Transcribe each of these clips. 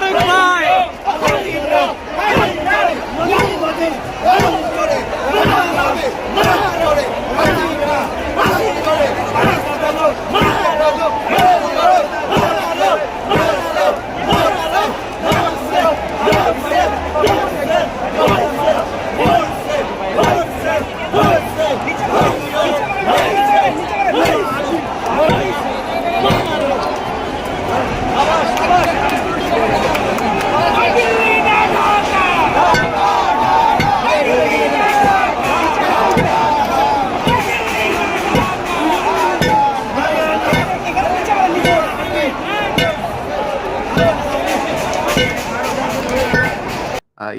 Not a lie!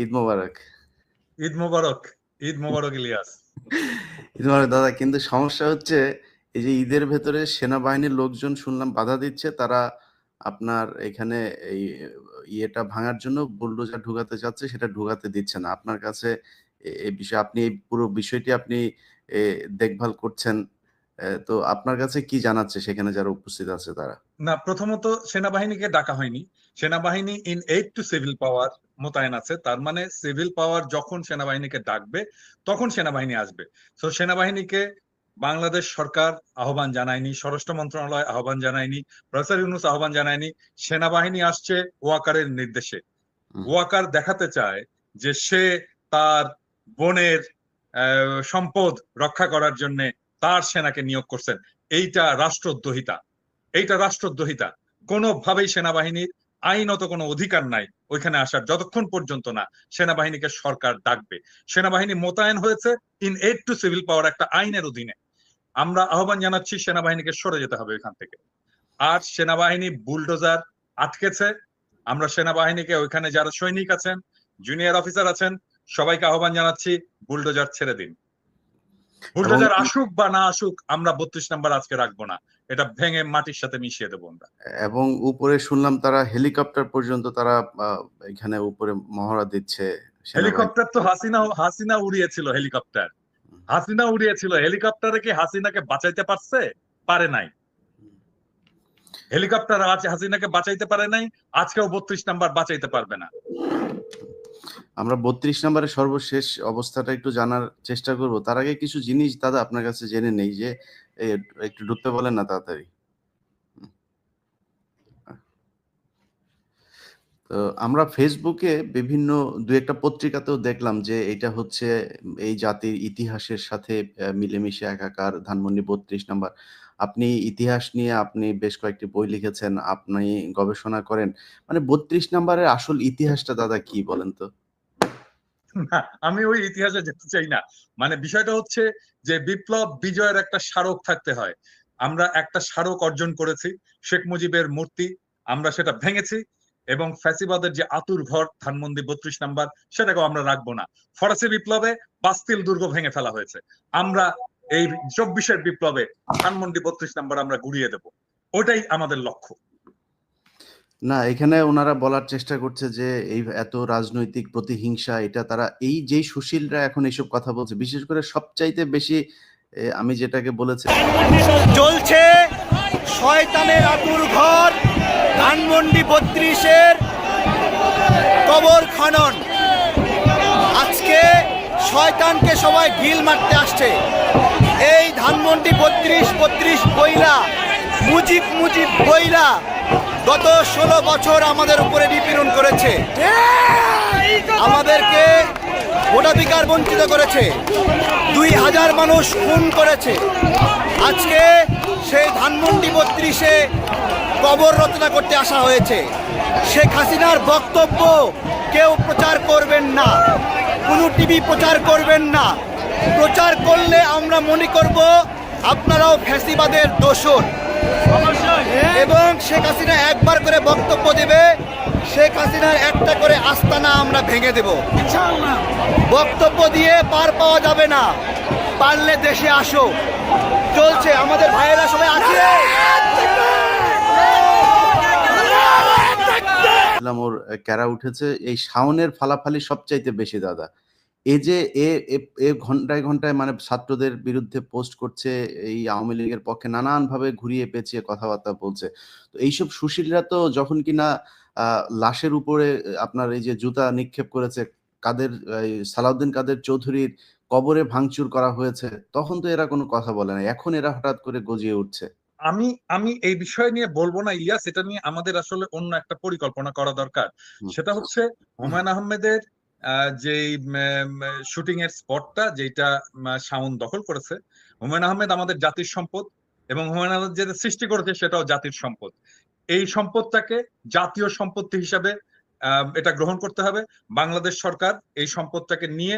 Eid মোবারক। ঈদ মোবারক ঈদ মোবারক ইলিয়াস। ঈদ মোবারক দাদা কিন্তু সমস্যা হচ্ছে এই যে ঈদের ভেতরে সেনাবাহিনীর লোকজন শুনলাম বাধা দিচ্ছে তারা আপনার এখানে এই ইয়েটা ভাঙার জন্য বুলডোজার ঢুকাতে চাচ্ছে সেটা ঢুকাতে দিচ্ছে না। আপনার কাছে এই বিষয়ে আপনি এই পুরো বিষয়টি আপনি দেখভাল করছেন তো আপনার কাছে কি জানাচ্ছে সেখানে যারা উপস্থিত আছে তারা? না প্রথমত সেনাবাহিনীকে ডাকা হয়নি। সেনাবাহিনী in aid to civil power মোতায়েন আছে তার মানে সিভিল পাওয়ার যখন সেনাবাহিনীকে ডাকবে তখন সেনাবাহিনী আসবে। তো সেনাবাহিনীকে বাংলাদেশ সরকার আহ্বান জানায়নি স্বরাষ্ট্র মন্ত্রণালয় আহ্বান জানায়নি প্রফেসর ইউনুস আহ্বান জানায়নি সেনাবাহিনী আসছে ওয়াকারের নির্দেশে। ওয়াকার দেখাতে চায় যে সে তার বোনের সম্পদ রক্ষা করার জন্য তার সেনাকে নিয়োগ করছেন। এইটা রাষ্ট্রদ্রোহিতা। এইটা রাষ্ট্রদ্রোহিতা। কোনোভাবেই সেনাবাহিনীর আইনত কোনো অধিকার নাই। ওইখানে আসার যতক্ষণ পর্যন্ত না সেনাবাহিনীকে সরকার ডাকবে। সেনাবাহিনী মোতায়েন হয়েছে in aid to civil power একটা আইনের অধীনে। আমরা আহ্বান জানাচ্ছি সেনাবাহিনীকে সরে যেতে হবে এখান থেকে। আর সেনাবাহিনী বুলডোজার আটকেছে। আমরা সেনাবাহিনীকে ওইখানে যারা সৈনিক আছেন জুনিয়র অফিসার আছেন সবাইকে আহ্বান জানাচ্ছি বুলডোজার ছেড়ে দিন। বুলডোজার আসুক বা না আসুক আমরা বত্রিশ নাম্বার আজকে রাখব না। এটা ভেঙে মাটির সাথে মিশিয়ে দেবো আমরা। এবং উপরে শুনলাম তারা হেলিকপ্টার পর্যন্ত তারা এখানে উপরে মহড়া দিচ্ছে হেলিকপ্টার তো হাসিনা হাসিনা উড়িয়েছিল হেলিকপ্টার। হাসিনা উড়িয়েছিল হেলিকপ্টারে কি হাসিনাকে বাঁচাইতে পারছে? পারে নাই। হেলিকপ্টার আজ হাসিনাকে বাঁচাইতে পারে নাই আজকেও বত্রিশ নাম্বার বাঁচাইতে পারবে না। আমরা বত্রিশ নম্বরের সর্বশেষ অবস্থাটা একটু জানার চেষ্টা করব। তার আগে কিছু জিনিস দাদা আপনার কাছে জেনে নেই যে একটু ঢুকতে বলেন না তাড়াতাড়ি। তো আমরা ফেসবুকে বিভিন্ন, দু একটা পত্রিকাতেও দেখলাম যে এটা হচ্ছে এই জাতির ইতিহাসের সাথে মিলেমিশে একাকার, ধানমন্ডি বত্রিশ নাম্বার। আপনি ইতিহাস নিয়ে আপনি বেশ কয়েকটি বই লিখেছেন, আপনি গবেষণা করেন। মানে বত্রিশ নাম্বারের আসল ইতিহাসটা দাদা কি বলেন তো? না, আমি ওই ইতিহাসে যেতে চাই না। মানে বিষয়টা হচ্ছে যে বিপ্লব বিজয়ের একটা স্মারক থাকতে হয়। আমরা একটা স্মারক অর্জন করেছি শেখ মুজিবের মূর্তি আমরা সেটা ভেঙেছি এবং ফ্যাসিবাদের যে আতুর ঘর ধানমন্দি বত্রিশ নাম্বার সেটাকেও আমরা রাখব না। ফরাসি বিপ্লবে বাস্তিল দুর্গ ভেঙে ফেলা হয়েছে। আমরা এই চব্বিশের বিপ্লবে ধানমন্ডি বত্রিশ নাম্বার আমরা গুড়িয়ে দেব। ওটাই আমাদের লক্ষ্য। না, এখানে ওনারা বলার চেষ্টা করছে যে, এই এত রাজনৈতিক প্রতিহিংসা, এটা তারা, এই যেই সুশীলরা এখন এইসব কথা বলছে, বিশেষ করে সবচাইতে বেশি আমি যেটাকে বলেছি চলছে শয়তানের আতুর ঘর, ধানমন্ডি বত্রিশের কবর খনন। আজকে শয়তানকে সবাই গিল মারতে আসছে। এই ধানমন্ডি বত্রিশ বত্রিশ বইরা, মুজিব মুজিব বইরা গত ষোলো বছর আমাদের উপরে নিপীড়ন করেছে। আমাদেরকে ভোটাধিকার বঞ্চিত করেছে। দুই হাজার মানুষ খুন করেছে। আজকে সেই ধানমন্ডি বত্রিশে কবর রচনা করতে আসা হয়েছে। শেখ হাসিনার বক্তব্য কেউ প্রচার করবেন না। কোনো টিভি প্রচার করবেন না। প্রচার করলে আমরা মনে করব আপনারাও ফ্যাসিবাদের দোষর। এবং শেখ হাসিনা একবার করে বক্তব্য দেবে শেখ হাসিনার একটা করে আস্তানা আমরা ভেঙে দেব। বক্তব্য দিয়ে পার পাওয়া যাবে না। পারলে দেশে আসো। চলছে আমাদের ভাইয়েরা সবাই আছে। ওর ক্যারা উঠেছে। এই শাওনের ফালাফালি সবচাইতে বেশি দাদা। এই যে এ এ- এ ঘন্টায় ঘন্টায় মানে ছাত্রদের বিরুদ্ধে পোস্ট করছে এই আওয়ামী লীগের পক্ষে নানান ভাবে ঘুরিয়ে পেঁচিয়ে কথাবার্তা বলছে। তো এইসব সুশীলরা তো যখন কিনা লাশের উপরে আপনার এই যে জুতা নিক্ষেপ করেছে কাদের সালাউদ্দিন কাদের চৌধুরীর কবরে ভাঙচুর করা হয়েছে তখন তো এরা কোনো কথা বলে না। এখন এরা হঠাৎ করে গজিয়ে উঠছে। আমি আমি এই বিষয় নিয়ে বলব না ইলিয়াস এটা নিয়ে আমাদের আসলে অন্য একটা পরিকল্পনা করা দরকার। সেটা হচ্ছে হুমায়ুন আহমেদের যেই শুটিং এর স্পটটা যেটা শাওন দখল করেছে, হুমায়ুন আহমেদ আমাদের জাতির সম্পদ এবং হুমায়ুন আহমেদ যেটা সৃষ্টি করেছে সেটাও জাতির সম্পদ। এই সম্পদটাকে জাতীয় সম্পত্তি হিসাবে এটা গ্রহণ করতে হবে। বাংলাদেশ সরকার এই সম্পদটাকে নিয়ে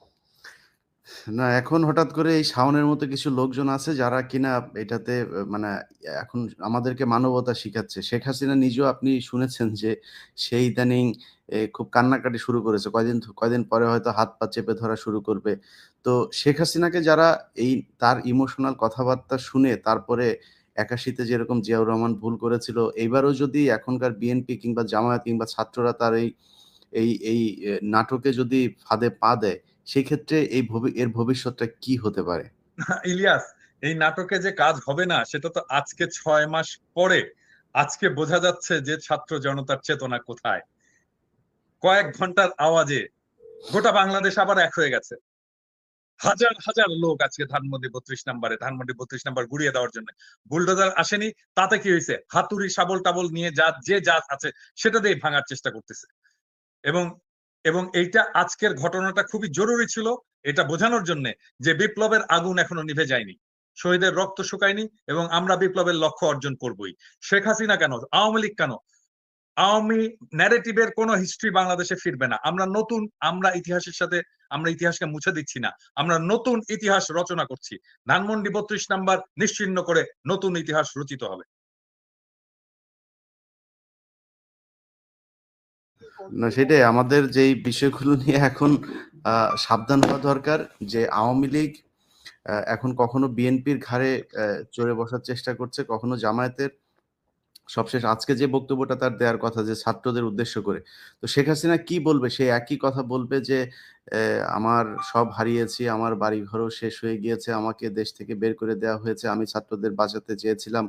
না, এখন হঠাৎ করে এই শাওনের মতো কিছু লোকজন আছে যারা কিনা এটাতে মানে এখন আমাদেরকে মানবতা শিখাচ্ছে। শেখ হাসিনা নিজেও আপনি শুনেছেন যে সেই ইদানিং খুব কান্নাকাটি শুরু করেছে। কয়দিন কয়দিন পরে হয়তো হাত পা চেপে ধরা শুরু করবে। তো শেখ হাসিনাকে যারা এই তার ইমোশনাল কথাবার্তা শুনে তারপরে একাশিতে যেরকম জিয়াউর রহমান ভুল করেছিল, এইবারও যদি এখনকার বিএনপি কিংবা জামায়াত কিংবা ছাত্ররা তার এই এই এই নাটকে যদি ফাঁদে পা দেয় সেই ক্ষেত্রে এই এর ভবিষ্যৎটা কি হতে পারে? ইলিয়াস, এই নাটকে যে কাজ হবে না, সেটা তো আজকে ছয় মাস পরে। আজকে বোঝা যাচ্ছে যে ছাত্র জনতার চেতনা কোথায়। কয়েক ঘণ্টার আওয়াজে গোটা বাংলাদেশ আবার এক হয়ে গেছে। হাজার হাজার লোক আজকে ধানমন্ডি বত্রিশ নাম্বারে, ধানমন্ডি বত্রিশ নাম্বার গুড়িয়ে দেওয়ার জন্য। বুলডোজার আসেনি, তাতে কি হয়েছে? হাতুড়ি শাবল টাবল নিয়ে যা, যে যা আছে, সেটা দিয়ে ভাঙার চেষ্টা করতেছে। এবং এবং এইটা আজকের ঘটনাটা খুবই জরুরি ছিল এটা বোঝানোর জন্য যে বিপ্লবের আগুন এখনও নিভে যায়নি। শহীদের রক্ত শুকায়নি এবং আমরা বিপ্লবের লক্ষ্য অর্জন করবই। শেখ হাসিনা কেন? আওয়ামী লীগ কেন? আওয়ামী ন্যারেটিভের কোনো হিস্ট্রি বাংলাদেশে ফিরবে না। আমরা নতুন, আমরা ইতিহাসের সাথে, আমরা ইতিহাসকে মুছে দিচ্ছি না। আমরা নতুন ইতিহাস রচনা করছি। ধানমন্ডি বত্রিশ নাম্বার নিশ্চিন্ন করে নতুন ইতিহাস রচিত হবে। না, সেটাই। আমাদের যেই বিষয়গুলো নিয়ে এখন সাবধান হওয়া দরকার যে আওয়ামী লীগ এখন কখনো বিএনপির ঘাড়ে চড়ে বসার চেষ্টা করছে, কখনো জামায়াতের। সবশেষ আজকে যে বক্তব্যটা তার দেওয়ার কথা যে ছাত্রদের উদ্দেশ্য করে। তো শেখ হাসিনা কি বলবে? সে একই কথা বলবে যে আমার সব হারিয়েছি, আমার বাড়ি ঘরও শেষ হয়ে গিয়েছে, আমাকে দেশ থেকে বের করে দেওয়া হয়েছে। আমি ছাত্রদের বাঁচাতে চেয়েছিলাম।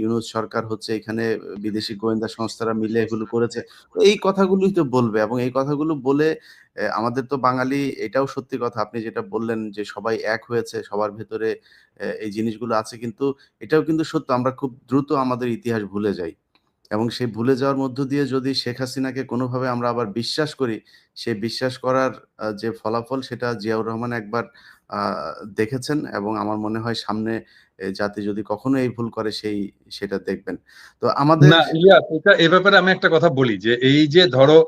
ইউনূস সরকার হচ্ছে এখানে বিদেশি গোয়েন্দা সংস্থারা মিলে এগুলো করেছে। এই কথাগুলোই তো বলবে এবং এই কথাগুলো বলে আমাদের তো বাঙালি এটাও সত্যি কথা। আপনি যেটা বললেন যে সবাই এক হয়েছে, সবার ভেতরে এই জিনিসগুলো আছে। কিন্তু এটাও কিন্তু সত্য, আমরা খুব দ্রুত আমাদের ইতিহাস ভুলে যাই। এবং সেই ভুলে যাওয়ার মধ্য দিয়ে যদি শেখ হাসিনাকে কোনোভাবে আমরা আবার বিশ্বাস করি, সেই বিশ্বাস করার যে ফলাফল সেটা জিয়াউর রহমান একবার দেখেছেন এবং আমার মনে হয় সামনে জাতি যদি কখনো এই ভুল করে সেই, সেটা দেখবেন। তো আমাদের না এটা, এ ব্যাপারে আমি একটা কথা বলি যে এই যে ধরো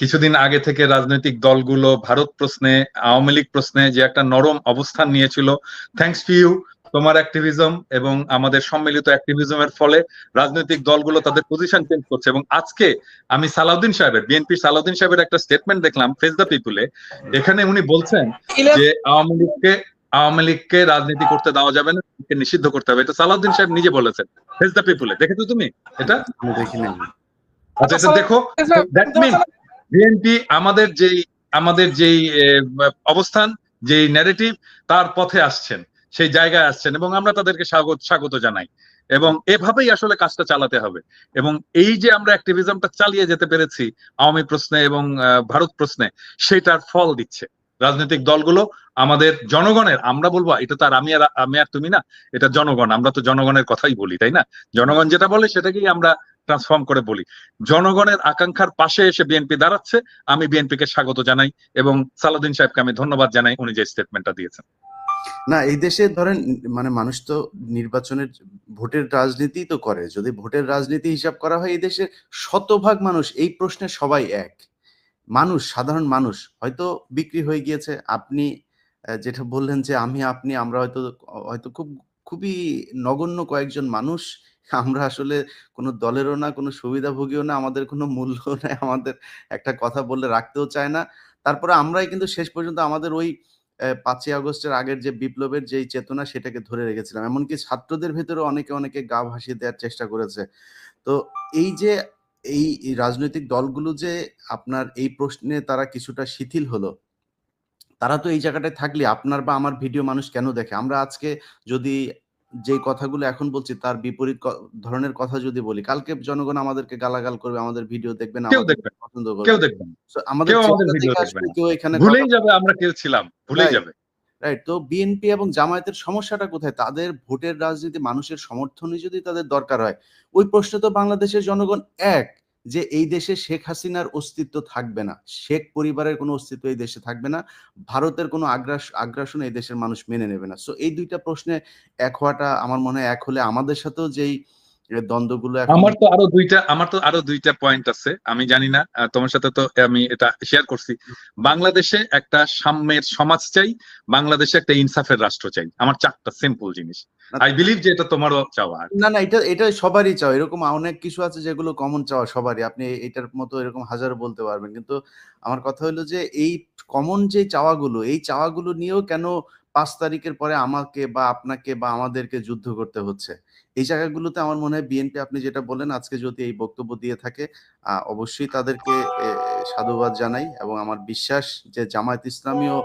কিছুদিন আগে থেকে রাজনৈতিক দলগুলো ভারত প্রশ্নে, আওয়ামী লীগ প্রশ্নে যে একটা নরম অবস্থান নিয়েছিল থ্যাঙ্কস টু ইউ তোমার অ্যাক্টিভিজম এবং আমাদের সম্মিলিত অ্যাক্টিভিজমের ফলে রাজনৈতিক দলগুলো তাদের পজিশন চেঞ্জ করছে। এবং আজকে আমি সালাউদ্দিন সাহেবের বিএনপি সালাউদ্দিন সাহেবের একটা স্টেটমেন্ট দেখলাম ফেস দ্য পিপুলে এখানে উনি বলছেন যে আওয়ামী লীগকে আওয়ামী লীগকে রাজনীতি করতে দেওয়া যাবে না নিষিদ্ধ করতে হবে। এটা সালাউদ্দিন সাহেব নিজে বলেছেন। ফেস দ্য পিপুলে দেখেছ তুমি এটা? আমি দেখি নাই আচ্ছা এটা দেখো দ্যাট মিন বিএনপি আমাদের যেই আমাদের যেই অবস্থান যেই ন্যারেটিভ তার পথে আসছেন। সেই জায়গায় আসছেন এবং আমরা তাদেরকে স্বাগত স্বাগত জানাই। এবং এভাবেই আসলে কাজটা চালাতে হবে। এবং এই যে আমরা অ্যাক্টিভিজমটা চালিয়ে যেতে পেরেছি, আওয়ামী প্রশ্নে এবং ভারত প্রশ্নে, সেটার ফল দিচ্ছে। রাজনৈতিক দলগুলো আমাদের জনগণের, আমরা বলব, এটা তো আর আমি আর আমি আর তুমি না, এটা জনগণ, আমরা তো জনগণের কথাই বলি, তাই না? জনগণ যেটা বলে, সেটাকেই আমরা ট্রান্সফর্ম করে বলি। জনগণের আকাঙ্ক্ষার পাশে এসে বিএনপি দাঁড়াচ্ছে, আমি বিএনপিকে স্বাগত জানাই এবং সালাউদ্দিন সাহেবকে আমি ধন্যবাদ জানাই, উনি যে স্টেটমেন্টটা দিয়েছেন। না, এই দেশে ধরেন মানে মানুষ তো নির্বাচনের ভোটের রাজনীতি তো করে। যদি ভোটের রাজনীতি হিসাব করা হয়, এই দেশের শতভাগ মানুষ, এই প্রশ্নে সবাই এক। মানুষ, সাধারণ মানুষ, হয়তো বিক্রি হয়ে গিয়েছে। আপনি যেটা বললেন যে আমি, আপনি, আমরা হয়তো হয়তো খুব, খুবই নগণ্য কয়েকজন মানুষ। আমরা আসলে কোনো দলেরও না, কোনো সুবিধাভোগীও না, আমাদের কোনো মূল্য নেই, আমাদের একটা কথা বললে রাখতেও চায় না। তারপরে আমরাই কিন্তু শেষ পর্যন্ত আমাদের ওই পাঁচই আগস্টের আগের যে বিপ্লবের যেই চেতনা সেটাকে ধরে রেখেছিলাম। এমনকি ছাত্রদের ভেতরে অনেকে অনেকে গা ভাসিয়ে দেওয়ার চেষ্টা করেছে। তো এই যে এই রাজনৈতিক দলগুলো যে আপনার এই প্রশ্নে তারা কিছুটা শিথিল হলো, তারা তো এই জায়গাটায় থাকলে আপনার বা আমার ভিডিও মানুষ কেন দেখে? আমরা আজকে যদি যে কথাগুলো এখন বলছি তার বিপরীত ধরনের কথা যদি বলি কালকে জনগণ আমাদেরকে গালাগাল করবে আমাদের ভিডিও দেখবে না। কেউ। পছন্দ কেউ করবে দেখবেন আমাদের কেউ এখানে ভুলেই যাবে আমরা ছিলাম ভুলেই যাবে। রাইট তো বিএনপি এবং জামায়াতের সমস্যাটা কোথায়? তাদের ভোটের রাজনীতি মানুষের সমর্থনই যদি তাদের দরকার হয় ওই প্রশ্ন তো বাংলাদেশের জনগণ এক। যে এই দেশে শেখ হাসিনার অস্তিত্ব থাকবে না, শেখ পরিবারের কোনো অস্তিত্ব এই দেশে থাকবে না, ভারতের কোনো আগ্রাস, আগ্রাসন এই দেশের মানুষ মেনে নেবে না। সো এই দুইটা প্রশ্নে এক হওয়াটা আমার মনে হয় এক হলে আমাদের সাথেও যেই এ, দ্বন্দ্বগুলো আমার তো আরও দুইটা আমার তো আরও দুইটা পয়েন্ট আছে। আমি জানি না তোমার সাথে তো আমি এটা শেয়ার করছি। বাংলাদেশে একটা সাম্যের সমাজ চাই বাংলাদেশে একটা ইনসাফের রাষ্ট্র চাই। আমার চারটা সিম্পল জিনিস। আই বিলিভ যে এটা তোমারও চাওয়া না না এটা এটা সবারই চাও এরকম অনেক কিছু আছে যেগুলো কমন চাওয়া সবারই। আপনি এটার মতো এরকম হাজার বলতে পারবেন। কিন্তু আমার কথা হলো যে এই কমন যে চাওয়াগুলো এই চাওয়াগুলো নিয়েও কেন পাঁচ তারিখের পরে আমাকে বা আপনাকে বা আমাদেরকে যুদ্ধ করতে হচ্ছে? এই জায়গাগুলোতে আমার মনে হয় বিএনপি আপনি যেটা বলেন আজকে যদি এই বক্তব্য দিয়ে থাকে অবশ্যই তাদেরকে সাধুবাদ জানাই এবং আমার বিশ্বাস যে জামায়াত ইসলামীও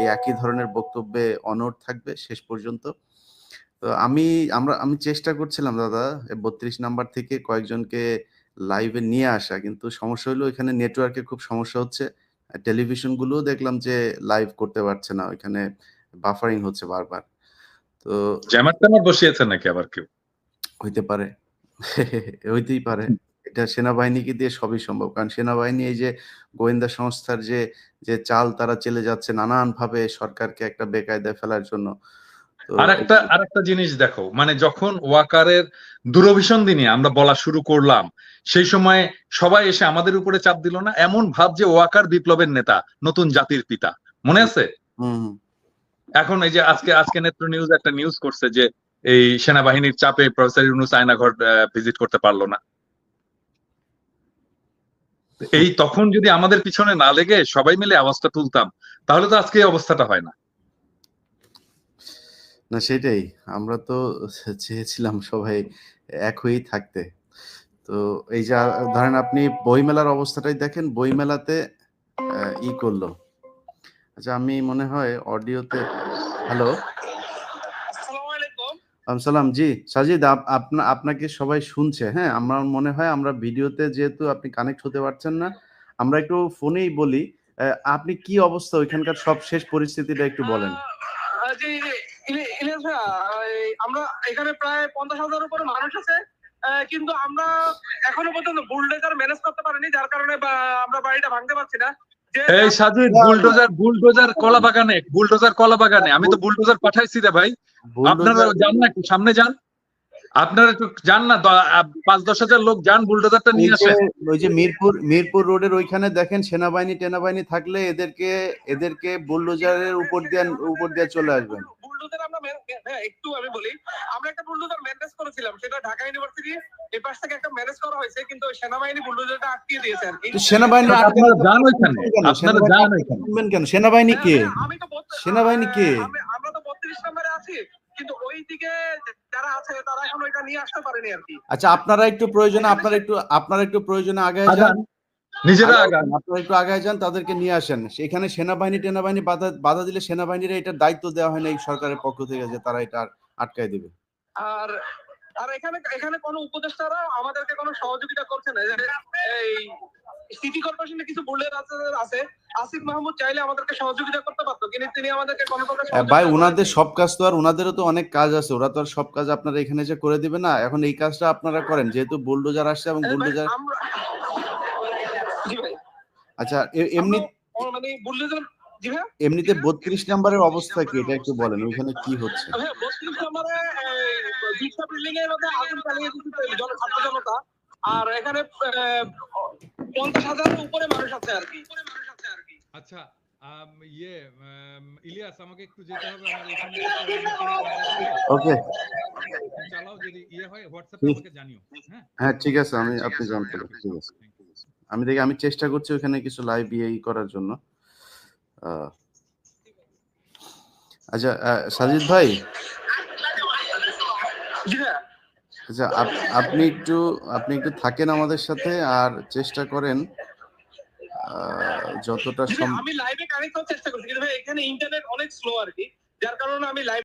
এই একই ধরনের বক্তব্যে অনড় থাকবে শেষ পর্যন্ত। তো আমি, আমরা, আমি চেষ্টা করছিলাম দাদা বত্রিশ নাম্বার থেকে কয়েকজনকে লাইভে নিয়ে আসা, কিন্তু সমস্যা হলো এখানে নেটওয়ার্কের খুব সমস্যা হচ্ছে। টেলিভিশন গুলোও দেখলাম যে লাইভ করতে পারছে না, ওইখানে বাফারিং হচ্ছে বারবার। তো ট্যামার বসিয়েছে নাকি আবার কেউ? হইতে পারে। হইতেই পারে। এটা সেনাবাহিনীকে দিয়ে সবই সম্ভব? কারণ সেনাবাহিনী এই যে গোয়েন্দা সংস্থার যে যে চাল তারা চলে যাচ্ছে নানান ভাবে সরকারকে একটা বেকায়দায় ফেলার জন্য। তো আর একটা আর একটা জিনিস দেখো মানে যখন ওয়াকারের দূরভিসন্ধি নিয়ে আমরা বলা শুরু করলাম সেই সময় সবাই এসে আমাদের উপরে চাপ দিল না? এমন ভাব যে ওয়াকার বিপ্লবের নেতা নতুন জাতির পিতা। মনে আছে। এখন এই যে আজকে আজকে নেত্র নিউজ একটা নিউজ করছে যে এই সেনাবাহিনীর চাপে প্রফেসর ইউনুস আয়নাঘর ভিজিট করতে পারল না। এই তখন যদি আমাদের পিছনে না লেগে সবাই মিলে আওয়াজটা তুলতাম, তাহলে তো আজকে অবস্থাটা হয় না। না, সেটাই। আমরা তো চেয়েছিলাম সবাই এক হয়েই থাকতে। তো এই যে, ধরেন আপনি বইমেলার অবস্থাটাই দেখেন, বইমেলাতে ই করল। আচ্ছা আমি মনে হয় অডিওতে, হ্যালো? সালাম জি। সাজিদ আপনা, আপনাকে সবাই শুনছে হ্যাঁ? আমার মনে হয় আমরা ভিডিওতে যেহেতু আপনি কানেক্ট হতে পারছেন না, আমরা একটু ফোনেই বলি আপনি কি অবস্থা? ওইখানকার সব শেষ পরিস্থিতিটা একটু বলেন। আমরা এখানে প্রায় পঞ্চাশ হাজার উপরে মানুষ আছে কিন্তু আমরা এখনও পর্যন্ত বুলডেজার ম্যানেজ করতে পারিনি, যার কারণে আমরা বাড়িটা ভাঙতে পারছি না। এই সাজিদ বুলডোজার বুলডোজার কলা বাগানে বুলডোজার কলা বাগানে। আমি তো বুলডোজার পাঠাইছি রে ভাই। আপনারা যান না সামনে যান। আপনারা একটু যান না পাঁচ দশ হাজার লোক যান বুলডোজারটা নিয়ে আসেন। ওই যে মিরপুর মিরপুর রোডের ওইখানে দেখেন সেনাবাহিনী টেনাবাহিনী থাকলে এদেরকে এদেরকে বুলডোজারের উপর দিয়ে উপর দিয়ে চলে আসবেন। বুলডোজার আমরা হ্যাঁ, একটু আমি বলি। আমরা একটা বুলডোজার ম্যানেজ করেছিলাম সেটা ঢাকা ইউনিভার্সিটি এই পাশ থেকে একটা ম্যানেজ করা হয়েছে কিন্তু সেনাবাহিনী বুলডোজারটা আটকিয়ে দিয়েছেন সেনাবাহিনী আপনারা যান ওইখানে আপনারা যান ওইখানে কেন? সেনাবাহিনী কে? হ্যাঁ, আমি তো বলতে- সেনাবাহিনী কে? আমরা তো বত্রিশ নম্বরে আছি কিন্তু ওই দিকে যারা আছে তারা এখন ওইটা নিয়ে আসতে পারেনি আর কি। আচ্ছা আপনারা একটু প্রয়োজনে আপনারা একটু আপনারা একটু প্রয়োজনে আগে যান। নিজেরা আগায় আগান। যান, আপনারা একটু আগে যান তাদেরকে নিয়ে আসেন। সেখানে সেনাবাহিনী টেনাবাহিনী বাধা বাধা দিলে সেনাবাহিনীর এটা দায়িত্ব দেওয়া হয় না এই সরকারের পক্ষ থেকে যে তারা এটা আটকায় দিবে। আর আর এখানে এখানে কোনো উপদেষ্টারা আমাদেরকে কোনো সহযোগিতা করছে না। এই সিটি কর্পোরেশনে কিছু বুল্ডের আছে আছে। আসিফ মাহমুদ চাইলে আমাদেরকে সহযোগিতা করতে পারতো কিন্তু তিনি আমাদেরকে কোনো প্রকার ভাই ওনাদের সব কাজ তো আর ওনাদেরও তো অনেক কাজ আছে। ওরা তো আর সব কাজ আপনারা এখানে যে করে দিবে না এখন এই কাজটা আপনারা করেন। যেহেতু বুলডোজার আসছে এবং বুলডোজার আচ্ছা এমনি মানে এমনিতে বত্রিশ নাম্বারের অবস্থা কি? এটা একটু বলেন ওইখানে কি হচ্ছে? বত্রিশ নম্বরে দুইটা বিল্ডিং এর মধ্যে আগুন চালিয়ে ছাত্র জনতা আর এখানে পঞ্চাশ হাজারের উপরে মানুষ আছে আর কি। মানুষ আছে আর আচ্ছা আম, ইয়ে ইলিয়াস আমাকে একটু যেতে হবে আমার এখানে। ওকে। চালাও যদি ইয়ে হয় হোয়াটসঅ্যাপে আমাকে জানিও হ্যাঁ? হ্যাঁ ঠিক আছে আমি আপনি জানতে ঠিক আছে। আমি দেখি আমি চেষ্টা করছি ওখানে কিছু লাইভ ইয়ে করার জন্য। আচ্ছা সাজিদ ভাই? আচ্ছা আপ- আপনি একটু আপনি একটু থাকেন আমাদের সাথে আর চেষ্টা করেন যতটা আমি লাইভে কানেক্ট করার চেষ্টা করছি কিন্তু ভাই এখানে ইন্টারনেট অনেক স্লো আর কি। যার কারণে আমি লাইভ